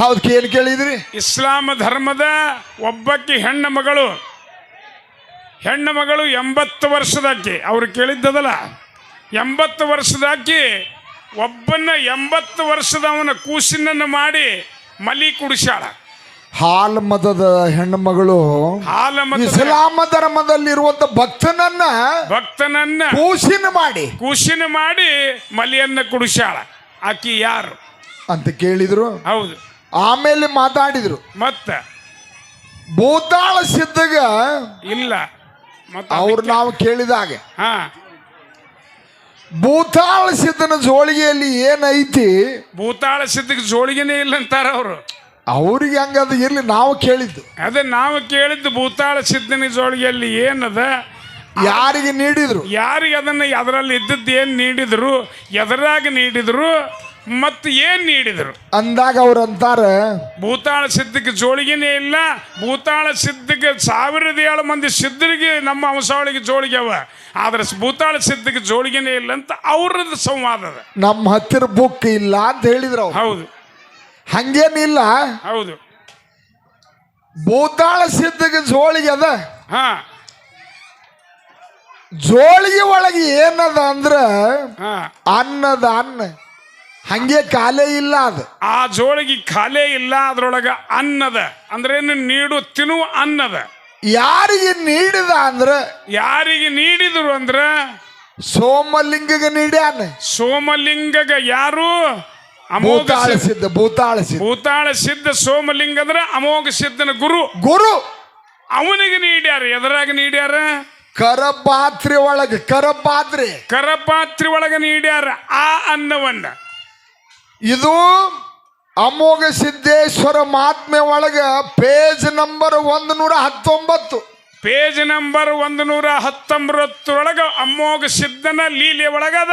ಹೌದ್ ಏನ್ ಕೇಳಿದ್ರಿ? ಇಸ್ಲಾಂ ಧರ್ಮದ ಒಬ್ಬಕ್ಕೆ ಹೆಣ್ಣು ಮಗಳು. ಹೆಣ್ಣು ಮಗಳು ಎಂಬತ್ತು ವರ್ಷದಾಕಿ. ಅವ್ರು ಕೇಳಿದ್ದದಲ್ಲ. ಎಂಬತ್ತು ವರ್ಷದಾಕಿ ಒಬ್ಬನ ಎಂಬತ್ತು ವರ್ಷದವನ ಕೂಸಿನನ್ನು ಮಾಡಿ ಮಲಿ ಕುಡಿಸಾಳ ಹಾಲ್ ಮತದ ಹೆಣ್ಣು ಮಗಳು ಹಾಲ ಮತ್ತು ಇಸ್ಲಾಮ ಧರ್ಮದಲ್ಲಿರುವಂತ ಭಕ್ತನನ್ನ ಭಕ್ತನನ್ನ ಕೂಸಿನ ಮಾಡಿ. ಕೂಸಿನ ಮಾಡಿ ಮಲಿಯನ್ನ ಕುಡಿಸ್ಯಾಳ. ಆಕಿ ಯಾರು? ಅಂತ ಕೇಳಿದ್ರು. ಹೌದು. ಆಮೇಲೆ ಮಾತಾಡಿದ್ರು. ಮತ್ತೆ? ಭೂತಾಳ ಸಿದ್ಧಗ ಇಲ್ಲ. ಮತ್ತ ಅವ್ರು ನಾವು ಕೇಳಿದಾಗ ಹಾ. ಭೂತಾಳ ಸಿದ್ಧನ ಜೋಳಿಗೆಯಲ್ಲಿ ಏನೈತಿ? ಭೂತಾಳ ಸಿದ್ಧಕ್ಕೆ ಜೋಳಿಗೆನೇ ಇಲ್ಲ ಅಂತಾರ ಅವರು. ಅವ್ರಿಗೆ ಹಂಗದ ಇರ್ಲಿ ನಾವು ಕೇಳಿದ್ದು. ಅದೇ ನಾವು ಕೇಳಿದ್ದು ಭೂತಾಳ ಸಿದ್ಧನ ಜೋಳಿಗೆಯಲ್ಲಿ ಏನದ? ಯಾರಿಗೆ ನೀಡಿದ್ರು? ಯಾರಿಗೆ ಅದನ್ನ ಅದರಲ್ಲಿ ಇದ್ದದ್ದು ಏನು ನೀಡಿದ್ರು? ಎದರಾಗ ನೀಡಿದ್ರು? ಮತ್ತು ಏನು ನೀಡಿದರು? ಅಂದಾಗ ಅವ್ರು ಅಂತಾರ ಭೂತಾಳ ಸಿದ್ಧಕ್ಕೆ ಜೋಳಿಗೆನೇ ಇಲ್ಲ ಭೂತಾಳ ಸಿದ್ಧಕ್ಕೆ ಸಾವಿರದ ಏಳು ಮಂದಿ ಸಿದ್ಧರಿಗೆ ನಮ್ಮ ವಂಶಾವಳಿಗೆ ಜೋಳಿಗೆ ಅವ. ಆದ್ರೆ ಭೂತಾಳ ಸಿದ್ಧಕ್ಕೆ ಜೋಳಿಗೆನೇ ಇಲ್ಲ ಅಂತ ಅವ್ರದ್ದು ಸಂವಾದ ಅದ. ನಮ್ಮ ಹತ್ತಿರ ಬುಕ್ ಇಲ್ಲ ಅಂತ ಹೇಳಿದ್ರು ಅವ್ರು. ಹೌದು. ಹಂಗೇನಿಲ್ಲ ಹೌದು. ಭೂತಾಳ ಸಿದ್ಧಗೆ ಜೋಳಿಗೆ ಅದ. ಹಾ. ಜೋಳಿಗೆ ಒಳಗೆ ಏನದ ಅಂದ್ರ ಹಾ. ಅನ್ನದ ಅನ್ನ. ಹಂಗೆ ಕಾಲೇ ಇಲ್ಲ ಅದು. ಆ ಜೋಳಿಗೆ ಖಾಲೆ ಇಲ್ಲ ಅದ್ರೊಳಗ ಅನ್ನದ ಅಂದ್ರೇನು ನೀಡು ತಿನ್ನುವ ಅನ್ನದ. ಯಾರಿಗೆ ನೀಡಿದ ಅಂದ್ರೆ ಯಾರಿಗೆ ನೀಡಿದ್ರು ಅಂದ್ರ ಸೋಮಲಿಂಗಗೆ ನೀಡ್ಯಾನ. ಸೋಮಲಿಂಗಗ ಯಾರು? ಅಮೋಘ ಭೂತಾಳ ಸಿದ್ಧ- ಸಿದ್ಧ ಭೂತಾಳ ಸಿದ್ಧ ಭೂತಾಳ ಸಿದ್ಧ ಸೋಮಲಿಂಗ ಅಂದ್ರೆ ಅಮೋಘ ಸಿದ್ಧನ ಗುರು. ಗುರು. ಅವನಿಗೆ ನೀಡ್ಯಾರ ಎದರಾಗ ನೀಡ್ಯಾರ? ಕರಪಾತ್ರೆ ಒಳಗೆ ಕರಪಾತ್ರೆ. ಕರಪಾತ್ರಿ ಒಳಗೆ ನೀಡ್ಯಾರ ಆ ಅನ್ನವನ್ನ. ಇದು ಅಮೋಘ ಸಿದ್ದೇಶ್ವರ ಮಹಾತ್ಮೆ ಒಳಗ ಪೇಜ್ ನಂಬರ್ ಒಂದು ನೂರ ಹತ್ತೊಂಬತ್ತು. ಪೇಜ್ ನಂಬರ್ ಒಂದು ನೂರ ಹತ್ತೊಂಬತ್ತರೊಳಗ ಅಮೋಘ ಸಿದ್ಧನ ಲೀಲೆ ಒಳಗದ.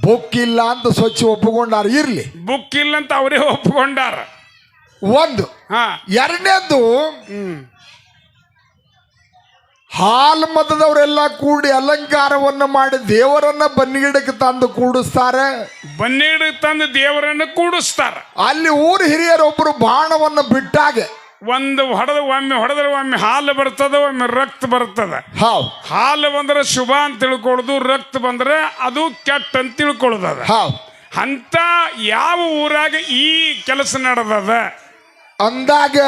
ಬುಕ್ ಇಲ್ಲ ಅಂತ ಸ್ವಚ್ಛ ಒಪ್ಪಿಕೊಂಡಾರ ಇರ್ಲಿ. ಬುಕ್ ಇಲ್ಲ ಅಂತ ಅವರೇ ಒಪ್ಪಿಕೊಂಡಾರ. ಒಂದು. ಹಾ. ಎರಡನೇದು ಹಾಲ್ ಮತದವರೆಲ್ಲ ಕೂಡಿ ಅಲಂಕಾರವನ್ನು ಮಾಡಿ ದೇವರನ್ನ ಬನ್ನಿಗಿಡಕ್ಕೆ ತಂದು ಕೂಡಿಸ್ತಾರೆ. ಬನ್ನಿಗಿಡಕ್ಕೆ ತಂದು ದೇವರನ್ನು ಕೂಡಿಸ್ತಾರೆ. ಅಲ್ಲಿ ಊರ್ ಹಿರಿಯರೊಬ್ಬರು ಬಾಣವನ್ನ ಬಿಟ್ಟಾಗ. ಒಂದು ಹೊಡೆದ ಒಮ್ಮೆ ಹೊಡೆದ್ರೆ ಒಮ್ಮೆ ಹಾಲು ಬರ್ತದ ಒಮ್ಮೆ ರಕ್ತ ಬರ್ತದ. ಹಾವ್ ಹಾಲು ಬಂದ್ರೆ ಶುಭ ಅಂತ ತಿಳ್ಕೊಳ್ಳೋದು ರಕ್ತ ಬಂದ್ರೆ ಅದು ಕೆಟ್ಟ ಅಂತ ತಿಳ್ಕೊಳ್ಳೋದು ಅದ. ಹಾವ್ ಅಂತ ಯಾವ ಊರಾಗ ಈ ಕೆಲಸ ನಡೆದದ? ಅಂದಾಗ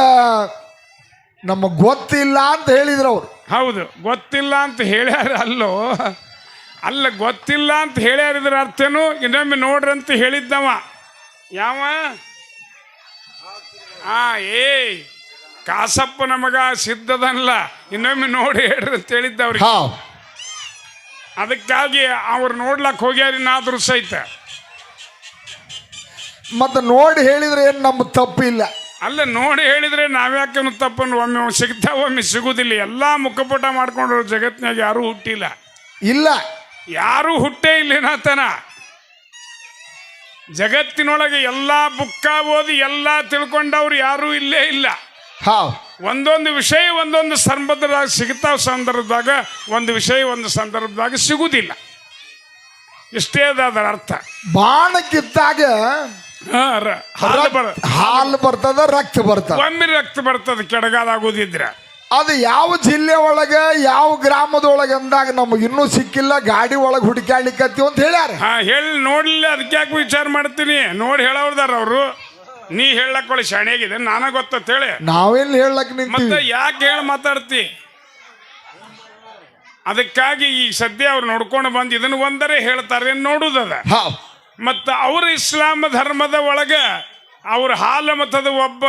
ನಮಗ್ ಗೊತ್ತಿಲ್ಲ ಅಂತ ಹೇಳಿದ್ರು ಅವರು. ಹೌದು ಗೊತ್ತಿಲ್ಲ ಅಂತ ಹೇಳ್ಯಾರ ಅಲ್ಲೋ. ಅಲ್ಲ ಗೊತ್ತಿಲ್ಲ ಅಂತ ಹೇಳ್ಯಾರ ಇದ್ರ ಅರ್ಥನು? ಇನ್ನೊಮ್ಮೆ ನೋಡ್ರಿ ಅಂತ ಹೇಳಿದ್ದವ. ಯಾವ? ಆ ಏಯ್ ಕಾಸಪ್ಪ ನಮಗ ಸಿದ್ಧದಲ್ಲ ಇನ್ನೊಮ್ಮೆ ನೋಡಿ ಹೇಳ್ರಿ ಅಂತ ಹೇಳಿದ್ದವ್ರಿ ಅದಕ್ಕಾಗಿ ಅವ್ರು ನೋಡ್ಲಕ್ ಹೋಗ್ಯಾರಿನಾದ್ರೂ ಸಹಿತ. ಮತ್ತೆ ನೋಡಿ ಹೇಳಿದ್ರೆ ಏನು ನಮ್ಮ ತಪ್ಪಿಲ್ಲ. ಅಲ್ಲ ನೋಡಿ ಹೇಳಿದರೆ ನಾವ್ಯಾಕನು ತಪ್ಪನ್ನು ಒಮ್ಮೆ ಸಿಗ್ತಾ ಒಮ್ಮೆ ಸಿಗುವುದಿಲ್ಲ ಎಲ್ಲ ಮುಖಪುಟ ಮಾಡ್ಕೊಂಡ್ರು ಜಗತ್ತಿನಾಗ ಯಾರೂ ಹುಟ್ಟಿಲ್ಲ. ಇಲ್ಲ. ಯಾರೂ ಹುಟ್ಟೇ ಇಲ್ಲ ನಾತನ ಜಗತ್ತಿನೊಳಗೆ ಎಲ್ಲ ಬುಕ್ಕ ಓದಿ ಎಲ್ಲ ತಿಳ್ಕೊಂಡವ್ರು ಯಾರೂ ಇಲ್ಲೇ ಇಲ್ಲ. ಒಂದೊಂದು ವಿಷಯ ಒಂದೊಂದು ಸಂದರ್ಭದಾಗ ಸಿಗ್ತಾವ ಸಂದರ್ಭದಾಗ ಒಂದು ವಿಷಯ ಒಂದು ಸಂದರ್ಭದಾಗ ಸಿಗುವುದಿಲ್ಲ ಇಷ್ಟೇ ಅದ ಅದರ ಅರ್ಥ ಬಾಣಕ್ಕಿದ್ದಾಗ ಕಿತ್ತಾಗ ಹಾಲು ಬರ ಹಾಲು ಬರ್ತದ ರಕ್ತ ಬರ್ತದ. ಒಮ್ಮೆ ರಕ್ತ ಬರ್ತದ ಕೆಡಗಾದಾಗೋದಿದ್ರ. ಅದು ಯಾವ ಜಿಲ್ಲೆ ಒಳಗ ಯಾವ ಗ್ರಾಮದೊಳಗೆ ಅಂದಾಗ ನಮಗೆ ಇನ್ನೂ ಸಿಕ್ಕಿಲ್ಲ ಗಾಡಿ ಒಳಗೆ ಹುಡುಕಾಡ್ಲಿಕ್ಕತ್ತೀವಿ ಅಂತ ಹೇಳ್ಯಾರ. ಹಾ ಹೇಳಿ ನೋಡ್ಲಿಲ್ಲ ಅದಕ್ಕೆ ಯಾಕೆ ವಿಚಾರ ಮಾಡ್ತೀನಿ? ನೋಡಿ ಹೇಳೋರ್ದಾರ ಅವರು. ನೀ ಹೇಳಕ್ಕೊಳ್ಳಿ ಶಾಣೆಗಿದೆ ನಾನ ಗೊತ್ತಂತ ಹೇಳಿ ನಾವೆಲ್ಲಿ ಹೇಳಕ್ ಮತ್ತೆ ನಿಂತೀವಿ ಯಾಕೆ ಹೇಳಿ ಮಾತಾಡ್ತಿ? ಅದಕ್ಕಾಗಿ ಈ ಸದ್ಯ ಅವ್ರು ನೋಡ್ಕೊಂಡು ಬಂದು ಇದನ್ನ ಒಂದರೆ ಹೇಳ್ತಾರೆ ನೋಡುದದ. ಹಾವ್ ಮತ್ತು ಅವ್ರ ಇಸ್ಲಾಂ ಧರ್ಮದ ಒಳಗ ಅವ್ರ ಹಾಲ ಮತದ ಒಬ್ಬ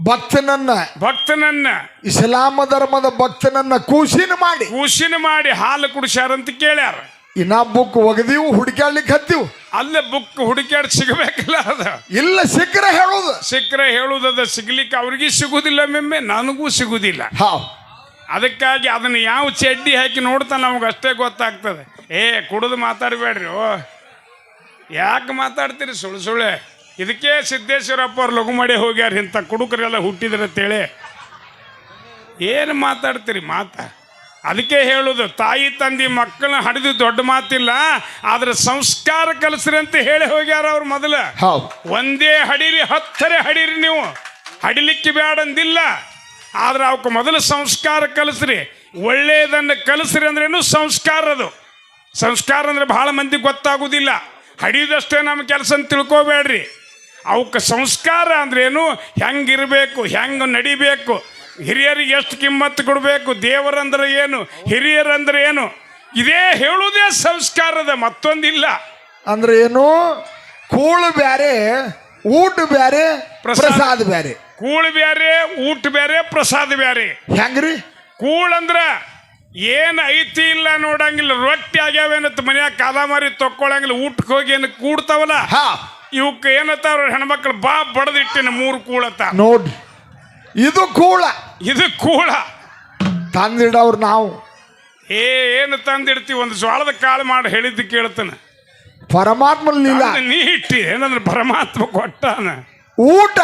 ಭಕ್ತನನ್ನ ಭಕ್ತನನ್ನ ಇಸ್ಲಾಮ ಧರ್ಮದ ಭಕ್ತನನ್ನ ಕೂಸಿನ ಮಾಡಿ. ಕೂಸಿನ ಮಾಡಿ ಹಾಲು ಕುಡಿಸ್ಯಾರಂತ ಕೇಳ್ಯಾರ. ಬುಕ್ ಒಗದಿವು ಹುಡುಕಾಡ್ಲಿಕ್ಕೆ ಹತ್ತಿವು. ಅಲ್ಲೇ ಬುಕ್ ಹುಡುಕ್ಯಾಡ್ ಸಿಗಬೇಕಲ್ಲ ಅದ. ಇಲ್ಲ ಸಿಕ್ಕರೆ ಹೇಳುದು. ಸಿಕ್ಕರೆ ಹೇಳುದದ ಸಿಗ್ಲಿಕ್ಕೆ ಅವ್ರಿಗೆ ಸಿಗುದಿಲ್ಲ ಮೆಮ್ಮೆ ನನಗೂ ಸಿಗುದಿಲ್ಲ. ಹಾ. ಅದಕ್ಕಾಗಿ ಅದನ್ನ ಯಾವ ಚಡ್ಡಿ ಹಾಕಿ ನೋಡ್ತಾ ನಮಗೆ ಅಷ್ಟೇ ಗೊತ್ತಾಗ್ತದೆ. ಏ ಕುಡಿದು ಮಾತಾಡಬೇಡ್ರಿ ಓ. ಯಾಕೆ ಮಾತಾಡ್ತೀರಿ? ಸುಳ್ಳು ಸುಳ್ಳೆ. ಇದಕ್ಕೆ ಸಿದ್ದೇಶ್ವರಪ್ಪ ಅವ್ರು ಲಘು ಮಾಡಿ ಹೋಗ್ಯಾರ ಇಂಥ ಕುಡುಕರೆಲ್ಲ ಹುಟ್ಟಿದ್ರೆ ಅಂತೇಳಿ ಏನು ಮಾತಾಡ್ತೀರಿ ಮಾತಾ? ಅದಕ್ಕೆ ಹೇಳುದು ತಾಯಿ ತಂದೆ ಮಕ್ಕಳನ್ನ ಹಡಿದು ದೊಡ್ಡ ಮಾತಿಲ್ಲ ಆದ್ರೆ ಸಂಸ್ಕಾರ ಕಲಿಸ್ರಿ ಅಂತ ಹೇಳಿ ಹೋಗ್ಯಾರ ಅವ್ರು ಮೊದಲ. ಒಂದೇ ಹಡಿರಿ ಹತ್ತರೆ ಹಡಿರಿ ನೀವು. ಹಡಿಲಿಕ್ಕೆ ಬೇಡಂದಿಲ್ಲ ಆದ್ರೆ ಅವಕ್ಕೆ ಮೊದಲು ಸಂಸ್ಕಾರ ಕಲಿಸ್ರಿ. ಒಳ್ಳೆಯದನ್ನು ಕಲಿಸ್ರಿ ಅಂದ್ರೇನು ಸಂಸ್ಕಾರ ಅದು. ಸಂಸ್ಕಾರ ಅಂದ್ರೆ ಬಹಳ ಮಂದಿ ಗೊತ್ತಾಗುವುದಿಲ್ಲ ಹಡಿಯೋದಷ್ಟೇ ನಮ್ಮ ಕೆಲಸ ತಿಳ್ಕೊಬೇಡ್ರಿ. ಅವಕ್ಕೆ ಸಂಸ್ಕಾರ ಅಂದ್ರೇನು? ಹೆಂಗಿರಬೇಕು ಹೆಂಗೆ ನಡಿಬೇಕು? ಹಿರಿಯರಿಗೆ ಎಷ್ಟು ಕಿಮ್ಮತ್ತು ಕೊಡಬೇಕು? ದೇವರಂದ್ರೆ ಏನು? ಹಿರಿಯರಂದ್ರೆ ಏನು? ಇದೇ ಹೇಳುವುದೇ ಸಂಸ್ಕಾರದ ಮತ್ತೊಂದಿಲ್ಲ. ಅಂದ್ರೆ ಏನು? ಕೂಳು ಬ್ಯಾರೆ ಊಟ ಬ್ಯಾರೆ ಪ್ರಸಾದ. ಬ್ಯಾರೆ. ಕೂಳು ಬ್ಯಾರೆ ಊಟ ಬ್ಯಾರೆ ಪ್ರಸಾದ ಬ್ಯಾರೆ. ಹೆಂಗ್ರಿ? ಕೂಳಂದ್ರ ಅಂದ್ರ ಏನು ಐತಿ ಇಲ್ಲ ನೋಡಂಗಿಲ್ಲ ರೊಟ್ಟಿ ಆಗ್ಯಾವೇನತ್ತ ಮನ್ಯಾಗ ಕಾಲ ಮಾರಿ ತಕ್ಕೊಳಂಗಿಲ್ಲ ಊಟಕ್ಕೆ ಹೋಗಿ ಏನು ಕೂಡ್ತಾವಲ್ಲ? ಹಾ. ಇವಕ್ಕೆ ಏನತ್ತಾರ ಹೆಣ್ಮಕ್ಳು ಬಾ ಬಡದಿಟ್ಟಿನ ಮೂರು ಕೂಳತ್ತ ನೋಡ್ರಿ ಇದು ಕೂಳ. ಇದು ಕೂಳ. ತಂದಿಡವ್ರು ನಾವು. ಏ ಏನು ತಂದಿಡ್ತೀವಿ ಒಂದು ಜೋಳದ ಕಾಳು ಮಾಡಿ ಹೇಳಿದ್ದು ಕೇಳ್ತಾನೆ. ಪರಮಾತ್ಮ ನೀ ಇಟ್ಟಿ? ಏನಂದ್ರೆ ಪರಮಾತ್ಮ ಕೊಟ್ಟಾನ. ಊಟ.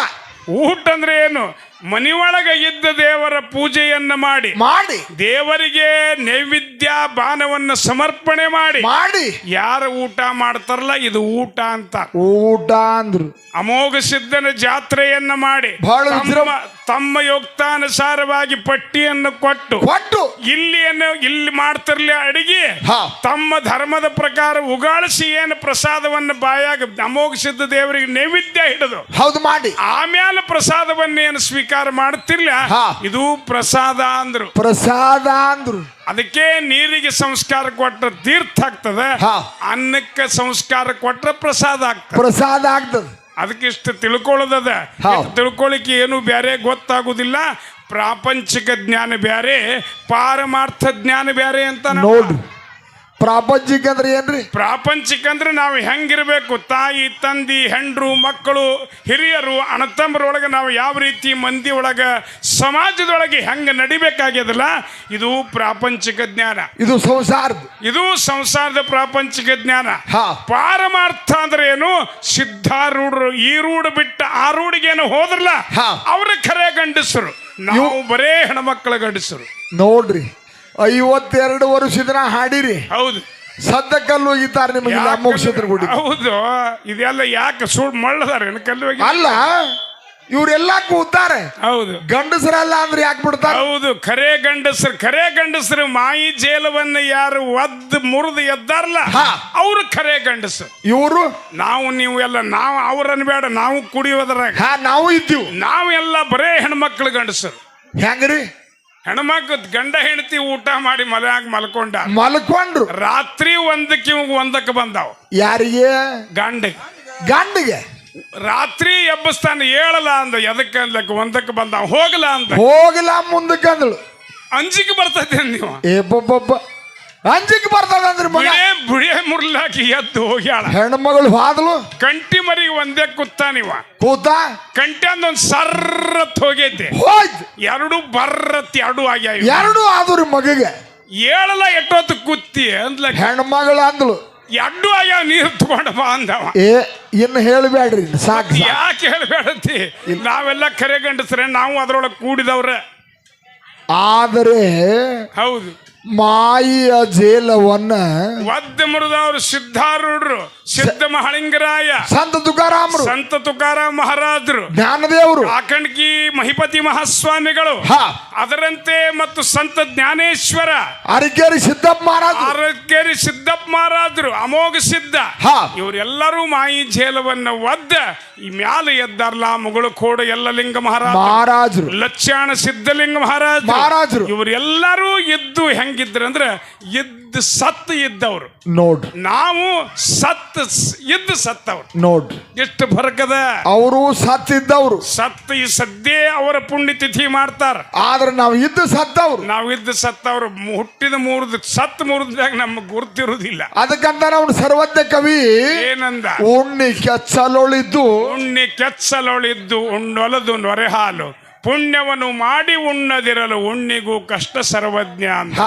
ಊಟ ಅಂದ್ರೆ ಏನು? ಮನಿಯೊಳಗೆ ಇದ್ದ ದೇವರ ಪೂಜೆಯನ್ನ ಮಾಡಿ ಮಾಡಿ. ದೇವರಿಗೆ ನೈವೇದ್ಯ ಬಾನವನ್ನು ಸಮರ್ಪಣೆ ಮಾಡಿ. ಮಾಡಿ. ಯಾರು ಊಟ ಮಾಡ್ತಾರಲ್ಲ ಇದು ಊಟ ಅಂತ. ಊಟ ಅಂದ್ರು. ಅಮೋಘ ಸಿದ್ಧನ ಜಾತ್ರೆಯನ್ನ ಮಾಡಿ ಬಹಳ ತಮ್ಮ ಯೋಕ್ತಾನುಸಾರವಾಗಿ ಪಟ್ಟಿಯನ್ನು ಕೊಟ್ಟು ಕೊಟ್ಟು. ಇಲ್ಲಿ ಇಲ್ಲಿ ಮಾಡ್ತಿರ್ಲಿ ಅಡಿಗೆ. ತಮ್ಮ ಧರ್ಮದ ಪ್ರಕಾರ ಉಗಾಳಿಸಿ ಏನು ಪ್ರಸಾದವನ್ನು ಬಾಯಾಗ ಅಮೋಘ ಸಿದ್ಧ ದೇವರಿಗೆ ನೈವೇದ್ಯ ಹಿಡಿದು ಹೌದು ಮಾಡಿ. ಆಮೇಲೆ ಪ್ರಸಾದವನ್ನು ಏನು ಸ್ವೀಕಾರ ಮಾಡ್ತಿರ್ಲ ಹಾ. ಇದು ಪ್ರಸಾದ ಅಂದ್ರು. ಪ್ರಸಾದ ಅಂದ್ರು. ಅದಕ್ಕೆ ನೀರಿಗೆ ಸಂಸ್ಕಾರ ಕೊಟ್ಟರೆ ತೀರ್ಥ ಆಗ್ತದ ಹಾ. ಅನ್ನಕ್ಕೆ ಸಂಸ್ಕಾರ ಕೊಟ್ಟರೆ ಪ್ರಸಾದ ಆಗ್ತದೆ. ಪ್ರಸಾದ ಆಗ್ತದ. ಅದಕ್ಕೆ ಇಷ್ಟು ತಿಳ್ಕೊಳ್ಳೋದದ ತಿಳ್ಕೊಳ್ಳಿಕ್ಕೆ ಏನು ಬೇರೆ ಗೊತ್ತಾಗುದಿಲ್ಲ ಪ್ರಾಪಂಚಿಕ ಜ್ಞಾನ ಬೇರೆ ಪಾರಮಾರ್ಥ ಜ್ಞಾನ ಬೇರೆ ಅಂತ ನೋಡ್ರಿ. ಪ್ರಾಪಂಚಿಕ ಅಂದ್ರೆ ಏನ್ರಿ? ಪ್ರಾಪಂಚಿಕ ಅಂದ್ರೆ ನಾವು ಹೆಂಗಿರ್ಬೇಕು? ತಾಯಿ ತಂದಿ ಹೆಂಡ್ರು ಮಕ್ಕಳು ಹಿರಿಯರು ಅಣತಂಬರೊಳಗೆ ನಾವು ಯಾವ ರೀತಿ ಮಂದಿ ಒಳಗೆ ಸಮಾಜದೊಳಗೆ ಹೆಂಗೆ ನಡಿಬೇಕಾಗ್ಯದಲ್ಲ ಇದು ಪ್ರಾಪಂಚಿಕ ಜ್ಞಾನ. ಇದು ಸಂಸಾರದ ಇದು ಸಂಸಾರದ ಪ್ರಾಪಂಚಿಕ ಜ್ಞಾನ. ಹಾ. ಪಾರಮಾರ್ಥ ಅಂದ್ರೆ ಏನು? ಸಿದ್ಧಾರೂಢರು ಈ ರೂಢ ಬಿಟ್ಟ ಆ ರೂಢಿಗೇನು ಹೋದ್ರಲ್ಲ. ಅವ್ರ ಖರೆ ಗಂಡಸರು. ನಾವು ಬರೇ ಹೆಣ್ಮಕ್ಳ ಗಂಡಸರು. ನೋಡ್ರಿ ಐವತ್ತೆರಡು ವರ್ಷದ ಹಾಡಿರಿ. ಹೌದು. ಸದ್ದಕ್ಕಲ್ಲಿ ಹೋಗಿದ್ದಾರೆ ನಿಮಗೆ ಮೋಕ್ಷತ್ರ ಗುಡಿ. ಹೌದು ಇದೆಲ್ಲ ಯಾಕೆ ಸುಳ್ಳು ಮಳ್ಳದಾರೆ ಕಲ್ಲು ಹೋಗಿ? ಅಲ್ಲ ಇವರೆಲ್ಲ ಕೂತಾರೆ. ಹೌದು. ಗಂಡಸರಲ್ಲ ಅಂದ್ರೆ ಯಾಕೆ ಬಿಡ್ತಾರೆ? ಹೌದು ಖರೆ ಗಂಡಸರು ಖರೆ ಗಂಡಸರು ಮಾಯಿ ಜೇಲವನ್ನ ಯಾರು ಒದ್ದು ಮುರಿದು ಎದ್ದಾರಲ್ಲ ಅವರು ಅವ್ರು ಖರೆ ಗಂಡಸರು. ಇವರು? ನಾವು ನೀವು ಎಲ್ಲ ನಾವು ಅವ್ರನ್ನ ಬೇಡ ನಾವು ಕುಡಿಯೋದ್ರಾಗ. ಹಾ ನಾವು ಇದ್ದೀವಿ. ನಾವೆಲ್ಲ ಬರೇ ಹೆಣ್ಮಕ್ಳು ಗಂಡಸರು. ಹೆಂಗ್ರಿ? ಹೆಣ್ಮಕ್ಳು ಗಂಡ ಹೆಂಡತಿ ಊಟ ಮಾಡಿ ಮಲೆಯಾಗ ಮಲ್ಕೊಂಡ. ಮಲ್ಕೊಂಡ್ರು. ರಾತ್ರಿ ಒಂದಕ್ಕೆ ಇವಾಗ ಒಂದಕ್ಕೆ ಬಂದಾವ. ಯಾರಿಗೆ? ಗಂಡ. ಗಂಡಿಗೆ. ರಾತ್ರಿ ಎಬ್ಬಸ್ತಾನ ಹೇಳಲ್ಲ ಅಂದ ಎದಕ್ಕೆ ಅಂದ್ಲಕ್ಕ ಒಂದಕ್ಕೆ ಬಂದಾವ ಹೋಗಲ್ಲ ಅಂತ ಹೋಗಲ್ಲ ಮುಂದಕ್ಕೆ ಅಂದಳು. ಅಂಜಿಕೆ ಬರ್ತೈತೆ ನೀವು? ಏ ಬೊಬ್ಬೊಬ್ಬ. ಅಂಜಿಕ್ ಬರ್ತದ ಅಂದ್ರೆ ಮಗ. ಬುಡೇ ಮುರ್ಲಾಕಿ ಎದ್ದು ಹೋಗ್ಯಾಳ. ಹೆಣ್ಮಗಳು ಹಾದಲು? ಕಂಟಿ ಮರಿ ಒಂದೇ ಕುತ್ತಾನಿವ ಕೂತ? ಕಂಟಿ ಅಂದೊಂದ್ ಸರ್ರತ್ ಹೋಗೈತೆ. ಹೋಯ್ತು ಎರಡು ಬರ್ರತ್ ಎರಡು ಆಗ್ಯಾವ ಎರಡು ಆದ್ರಿ ಮಗಗೆ. ಏಳಲ್ಲ ಎಟ್ಟೊತ್ತು ಕುತ್ತಿ ಅಂದ್ಲ. ಹೆಣ್ಮಗಳು ಅಂದ್ಲು. ಎರಡು ಆಗ್ಯಾವ ನೀರು ತಗೊಂಡ ಬಾ ಅಂದವ. ಏ ಇನ್ನು ಹೇಳಬೇಡ್ರಿ ಸಾಕು ಸಾಕು. ಯಾಕೆ ಹೇಳಬೇಡತಿ ನಾವೆಲ್ಲ ಕರೆ ಗಂಡಸ್ರೆ ನಾವು ಅದ್ರೊಳಗೆ ಕೂಡಿದವ್ರೆ. ಆದರೆ ಹೌದು. ಮಾಯಿಯ ಜೇಲವನ್ನ ಒದ್ದೆ ಮುರಿದವ್ರು ಸಿದ್ಧಾರೂಢರು ಸಿದ್ಧ ಮಹಳಿಂಗರಾಯ ಸಂತ ತುಕಾರಾಮರು. ಸಂತ ತುಕಾರಾಮ್ ಮಹಾರಾಜರು. ಜ್ಞಾನದೇವರು. ಆಕಂಡ್ಕಿ ಮಹಿಪತಿ ಮಹಾಸ್ವಾಮಿಗಳು. ಹಾ. ಅದರಂತೆ ಮತ್ತು ಸಂತ ಜ್ಞಾನೇಶ್ವರ. ಅರಿಕೇರಿ ಸಿದ್ದಪ್ಪ ಮಹಾರಾಜ ಅರಕೇರಿ ಸಿದ್ದಪ್ಪ ಮಹಾರಾಜರು ಅಮೋಘ ಸಿದ್ಧ. ಹಾ. ಇವರೆಲ್ಲರೂ ಮಾಯಿ ಜೇಲವನ್ನ ಒದ್ದ ಈ ಮ್ಯಾಲೆ ಎದ್ದಾರ್ಲ ಮುಗಳು ಕೋಡ ಎಲ್ಲ ಲಿಂಗ ಮಹಾರಾಜ ಮಹಾರಾಜರು. ಲಕ್ಷಾಣ ಸಿದ್ಧಲಿಂಗ ಮಹಾರಾಜ ಮಹಾರಾಜರು. ಇವರೆಲ್ಲರೂ ಎದ್ದು ಹೆಂಗಿದ್ರು ಅಂದ್ರೆ ಎದ್ದು ಸತ್ತು ಇದ್ದವ್ರು ನೋಡ್ರಿ ನಾವು ಸತ್ ಇದ್ದು ಸತ್ತವ್ರು ನೋಡ್. ಎಷ್ಟು ಫರ್ಕದ ಅವರು ಸತ್ತಿದ್ದವ್ರು ಸತ್ ಈ ಸದ್ಯೇ ಅವರ ಪುಣ್ಯತಿಥಿ ಮಾಡ್ತಾರ. ಆದ್ರೆ ನಾವು ಇದ್ದು ಸತ್ತವ್ರು ನಾವು ಇದ್ದು ಸತ್ತವ್ರು ಹುಟ್ಟಿದ ಮೂರ್ದ ಸತ್ ಮೂರ್ದಾಗ ನಮ್ಗೆ ಗುರ್ತಿರುವುದಿಲ್ಲ ಅದಕ್ಕಂತ ನಾವು ಸರ್ವಜ್ಞ ಕವಿ. ಏನಂದ? ಉಣ್ಣಿ ಕೆಚ್ಚಲೊಳಿದ್ದು. ಉಣ್ಣಿ ಕೆಚ್ಚಲೊಳಿದ್ದು ಉಣ್ಣೊಲದು ನೊರೆ ಹಾಲು ಪುಣ್ಯವನ್ನು ಮಾಡಿ ಉಣ್ಣದಿರಲು ಉಣ್ಣಿಗೂ ಕಷ್ಟ ಸರ್ವಜ್ಞ ಅಂತ.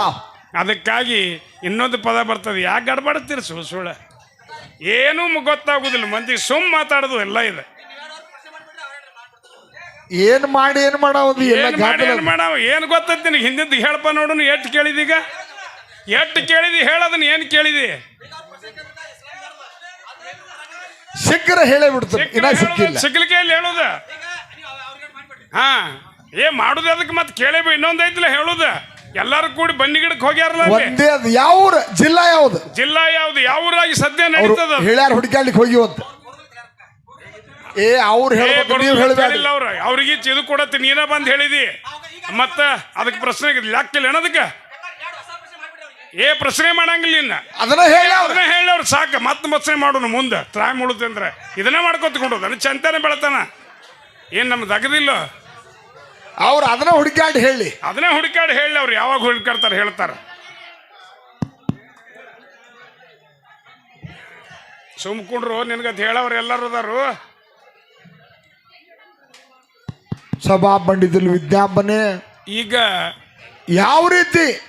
ಅದಕ್ಕಾಗಿ ಇನ್ನೊಂದು ಪದ ಬರ್ತದೆ. ಯಾಕೆ ಗಡ್ಬಡ್ತೀರಿ ಸುಳ್ಳು ಸುಳ್ಳ? ಏನೂ ಗೊತ್ತಾಗೋದಿಲ್ಲ. ಮಂದಿಗೆ ಸುಮ್ಮ ಮಾತಾಡೋದು ಎಲ್ಲ ಇದೆ. ಏನ್ ಮಾಡಿ ಏನ್ ಮಾಡೋದು ಎಲ್ಲ ಏನ್ ಮಾಡಿ ಏನ್ ಮಾಡವ? ಏನು ಗೊತ್ತೈತಿ ನಿನಗೆ? ಹಿಂದಿದ್ದು ಹೇಳಪ್ಪ ನೋಡು ಎಷ್ಟು ಕೇಳಿದೀಗ ಎಷ್ಟು ಕೇಳಿದಿ? ಹೇಳೋದನ್ನ ಏನು ಕೇಳಿದಿ? ಸಿಕ್ಕರೆ ಹೇಳೇ ಬಿಡ್ತಾರೆ ಇನ್ನ ಸಿಕ್ಕಿಲ್ಲ. ಸಿಗ್ಲಿಕ್ಕೆ ಇಲ್ಲಿ ಹೇಳುದ? ಹಾ. ಏ ಮಾಡುದು ಅದಕ್ಕೆ ಮತ್ತೆ ಕೇಳೇ ಇನ್ನೊಂದ್ ಐತಿಲ್ಲ ಹೇಳುದ? ಎಲ್ಲಾರು ಕೂಡಿ ಬನ್ನಿ ಗಿಡಕ್ಕೆ ಹೋಗ್ಯಾರಲ್ಲ ಅಲ್ಲಿ. ಒಂದೇ ಅದು. ಯಾವ ಊರು? ಜಿಲ್ಲಾ ಯಾವ್ದು? ಜಿಲ್ಲಾ ಯಾವ್ದು? ಯಾವ ಊರಾಗಿ ಸದ್ಯ ಅವ್ರು ನಡೀತದ? ಹೇಳ್ಯಾರ ಹುಡುಕಾಡ್ಲಿಕ್ಕೆ ಹೋಗಿವಂತ ಏ ಅವ್ರು ಹೇಳ್ಬೇಕು ಬರೋದು ನೀವು ಹೇಳ್ಬೇಡಿ. ಕೇಳಿಲ್ಲ ಅವ್ರು. ಅವ್ರಿಗೆ ಇದು ಕೊಡತ್ತೆ ನೀನ ಬಂದ್ ಹೇಳಿದಿ. ಮತ್ತ ಅದಕ್ಕೆ ಪ್ರಶ್ನೆ ಲಾಕ್ತಿಲ್ಲ ಏನದಕ್ಕೆ? ಏ ಪ್ರಶ್ನೆ ಮಾಡಂಗಿಲ್ಲ ಇನ್ನ ಅದನ್ನ ಹೇಳ ಅದನ್ನ ಹೇಳಿ ಅವ್ರು ಸಾಕು. ಮತ್ತೆ ಪ್ರಶ್ನೆ ಮಾಡೋಣ ಮುಂದೆ. ತ್ರಾಯ್ ಮುಳುತ್ತೆ ಅಂದ್ರೆ. ಇದನ್ನ ಮಾಡ್ಕೊತ್ಕೊಂಡು ಚಂತಾನೆ ಬೆಳತಾನ. ಏನ್ ನಮ್ದು ಅಗದಿಲ್ಲ. ಅವ್ರು ಅದನ್ನ ಹುಡುಕಾಡಿ ಹೇಳಿ. ಅದನ್ನೇ ಹುಡುಕಾಡಿ ಹೇಳಿ ಅವ್ರು ಯಾವಾಗ ಹುಡುಕಾಡ್ತಾರೆ ಹೇಳ್ತಾರೆ. ಸುಮ್ಕೊಂಡ್ರು ನಿನ್ಗತ್ ಹೇಳವ್ರು ಎಲ್ಲರೂ ಅದಾರು. ಸಭಾ ಪಂಡಿತಲ್ ವಿಜ್ಞಾಪನೆ. ಈಗ ಯಾವ ರೀತಿ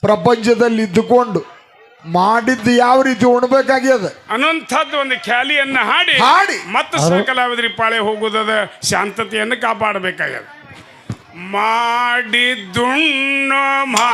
ಪ್ರಪಂಚದಲ್ಲಿ ಇದ್ದುಕೊಂಡು ಮಾಡಿದ್ದು ಯಾವ ರೀತಿ ಉಣ್ಬೇಕಾಗ್ಯದ? ಅನಂತದ್ದು ಒಂದು ಖ್ಯಾಲಿಯನ್ನ ಹಾಡಿ ಹಾಡಿ. ಮತ್ತೆ ಸಕಲಾವಧಿ ಪಾಳೆ ಹೋಗುದದ ಶಾಂತತೆಯನ್ನು ಕಾಪಾಡಬೇಕಾಗ್ಯದ. ಮಾಡಿದ್ದುಣ್ಣ ಮಾ